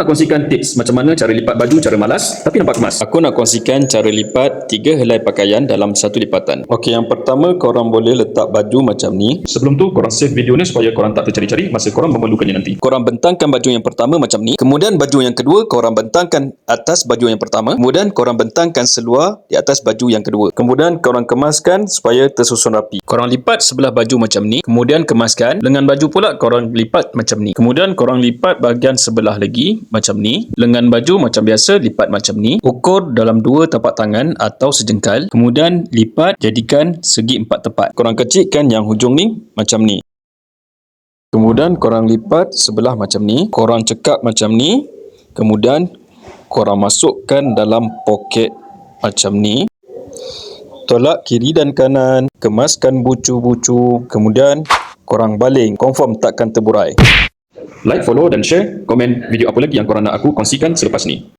nak kongsikan tips macam mana cara lipat baju cara malas tapi nampak kemas. Aku nak kongsikan cara lipat tiga helai pakaian dalam satu lipatan. Okey, yang pertama korang boleh letak baju macam ni. Sebelum tu korang save video ni supaya korang tak tercari-cari masa korang memerlukannya nanti. Korang bentangkan baju yang pertama macam ni. Kemudian baju yang kedua korang bentangkan atas baju yang pertama. Kemudian korang bentangkan seluar di atas baju yang kedua. Kemudian korang kemaskan supaya tersusun rapi. Korang lipat sebelah baju macam ni. Kemudian kemaskan. Lengan baju pula korang lipat macam ni. Kemudian korang lipat bahagian sebelah lagi macam ni. Lengan baju macam biasa lipat macam ni. Ukur dalam dua tapak tangan atau sejengkal. Kemudian lipat jadikan segi empat tepat. Korang kecilkan yang hujung ni macam ni. Kemudian korang lipat sebelah macam ni, korang cekak macam ni, kemudian korang masukkan dalam poket macam ni. Tolak kiri dan kanan, kemaskan bucu-bucu, kemudian korang baling, confirm takkan terburai. Like, follow dan share, komen video apa lagi yang korang nak aku kongsikan selepas ni.